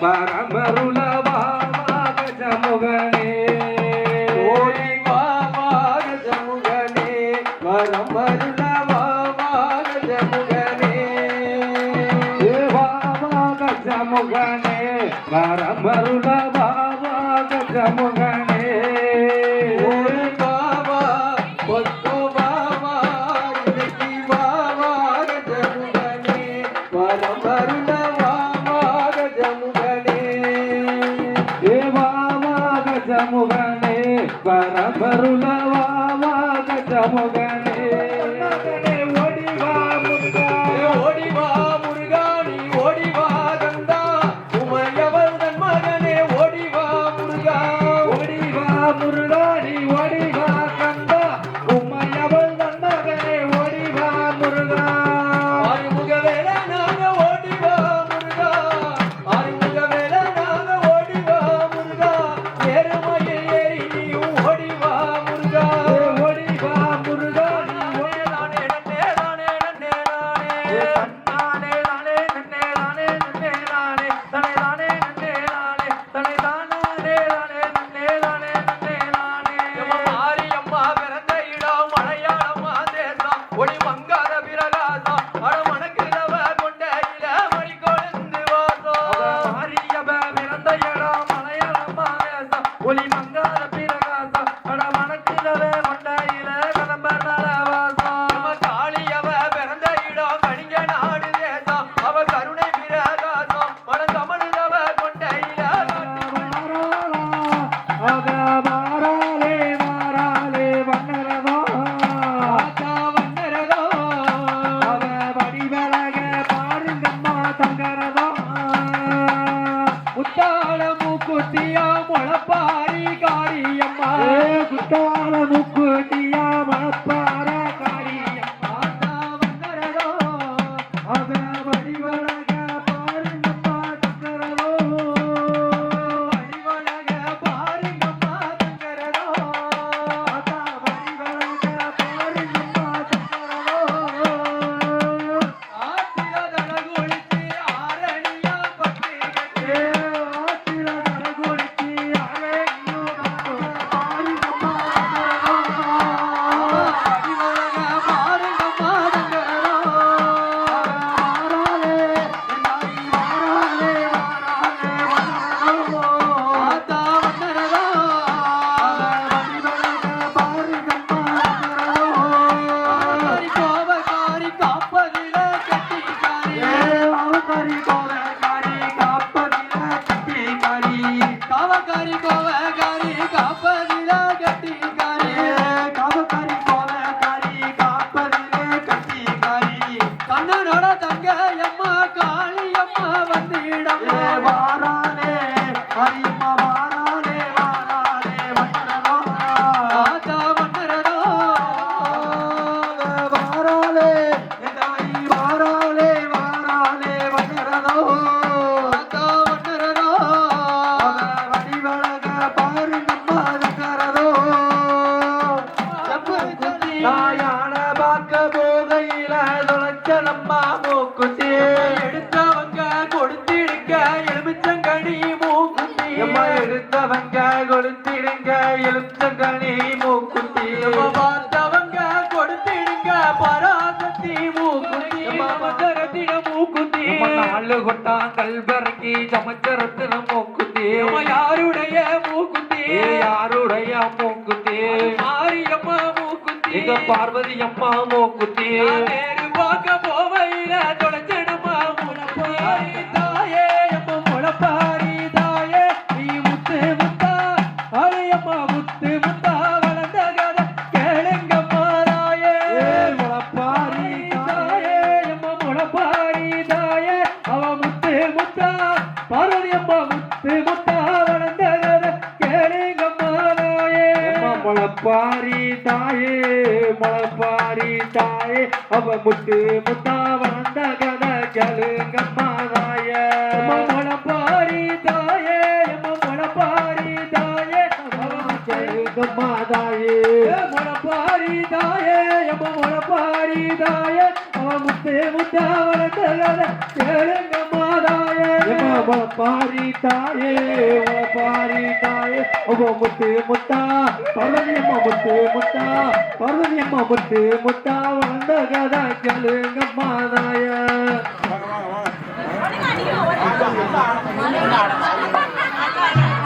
பரமருளவா ஜமுகனே ஓடிவா ஜமுகனே பரமருளவா ஜமுகனே ஜமுகனே பரமருளவா ஜமுகனே ಮಗನೇ ಪರಮರುಳವಾದ ಮೊಗನೇ குத்தவாள மூக்குத்தியா முளப்பாரி காரியம்மா குத்தவாள மூக்கு கணி மூக்குத்தி. பார்த்தவங்க கொடுத்திடுங்க பராசக்தி மூக்குத்தி. மகரத்தின மூக்குத்தி. நாலு கொட்டா கல்வரங்கி சமச்சரத்தின மூக்குத்தி. யாருடைய மூக்குத்தி? யாருடைய மூக்குத்தி? மாரியம்மா மூக்குத்தி. பார்வதி அம்மா மலப்பாரி தாயே மலப்பாரி தாயே அவ முட்டு முத்தா வந்த கதை கேளுங்கம்மா தாய. மலப்பாரி தாயே மலப்பாரி தாயே கேளுங்கம்மா தாயே. மலப்பாரி தாயே மலப்பாரி தாயே அவ முத்து முத்தா வந்த கதை கேளுங்கம்மா தாயே. பாரி தாயே பாரி தாயே முத்து முத்தா பார்வதி அம்மா முத்து முத்தா பார்வதி அம்மா முத்து முத்தா வந்த கதா கேளுங்கம்மா தாய அடிக்க